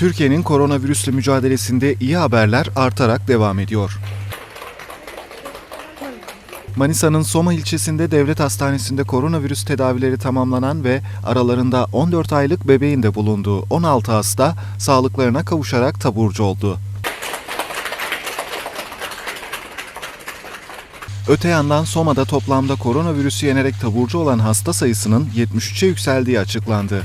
Türkiye'nin koronavirüsle mücadelesinde iyi haberler artarak devam ediyor. Manisa'nın Soma ilçesinde devlet hastanesinde koronavirüs tedavileri tamamlanan ve aralarında 14 aylık bebeğin de bulunduğu 16 hasta sağlıklarına kavuşarak taburcu oldu. Öte yandan Soma'da toplamda koronavirüsü yenerek taburcu olan hasta sayısının 73'e yükseldiği açıklandı.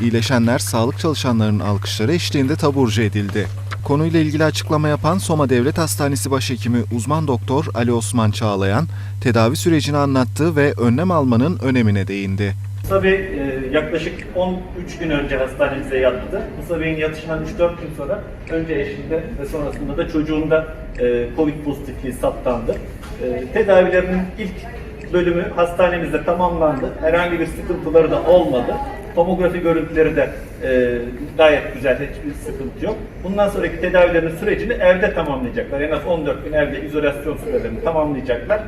İyileşenler sağlık çalışanlarının alkışları eşliğinde taburcu edildi. Konuyla ilgili açıklama yapan Soma Devlet Hastanesi Başhekimi uzman doktor Ali Osman Çağlayan, tedavi sürecini anlattı ve önlem almanın önemine değindi. Musa e, yaklaşık 13 gün önce hastanemize yattı. Musa Bey'in yatışından 3-4 gün sonra önce eşinde ve sonrasında da çocuğunda e, Covid pozitifliği saptandı. E, Tedavilerinin ilk bölümü hastanemizde tamamlandı. Herhangi bir sıkıntıları da olmadı. Tomografi görüntüleri de e, gayet güzel, hiçbir sıkıntı yok. Bundan sonraki tedavilerin sürecini evde tamamlayacaklar. En az 14 gün evde izolasyon sürelerini tamamlayacaklar.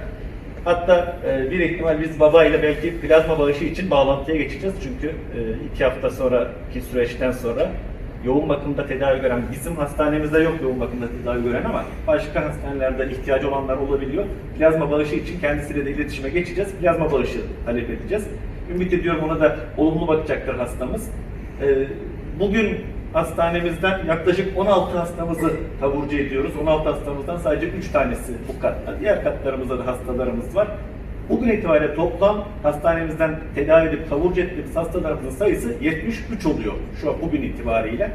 Hatta e, bir ihtimal biz babayla belki plazma bağışı için bağlantıya geçeceğiz. Çünkü e, iki hafta sonraki süreçten sonra yoğun bakımda tedavi gören, bizim hastanemizde yok yoğun bakımda tedavi gören ama başka hastanelerde ihtiyacı olanlar olabiliyor. Plazma bağışı için kendisiyle de iletişime geçeceğiz. Plazma bağışı talep edeceğiz. Ümit ediyorum ona da olumlu bakacaktır hastamız. E, bugün hastanemizden yaklaşık 16 hastamızı taburcu ediyoruz. 16 hastamızdan sadece 3 tanesi bu katta. Diğer katlarımızda da hastalarımız var. Bugün itibariyle toplam hastanemizden tedavi edip taburcu ettiğimiz hastalarımızın sayısı 73 oluyor şu an bugün itibariyle.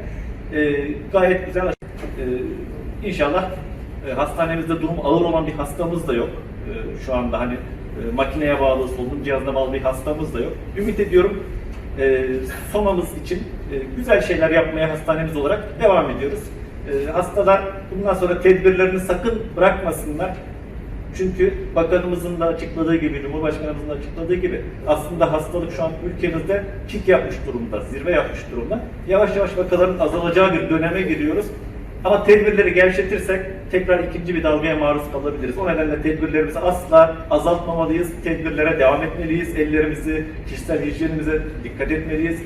Ee, gayet güzel. Ee, inşallah e, hastanemizde durum ağır olan bir hastamız da yok. Ee, şu anda hani e, makineye bağlı, solunum cihazına bağlı bir hastamız da yok. Ümit ediyorum e, Soma'mız için e, güzel şeyler yapmaya hastanemiz olarak devam ediyoruz. E, hastalar bundan sonra tedbirlerini sakın bırakmasınlar. Çünkü bakanımızın da açıkladığı gibi, Cumhurbaşkanımızın da açıkladığı gibi aslında hastalık şu an ülkemizde pik yapmış durumda, zirve yapmış durumda. Yavaş yavaş vakaların azalacağı bir döneme giriyoruz. Ama tedbirleri gevşetirsek tekrar ikinci bir dalgaya maruz kalabiliriz. O nedenle tedbirlerimizi asla azaltmamalıyız. Tedbirlere devam etmeliyiz. Ellerimizi, kişisel hijyenimize dikkat etmeliyiz.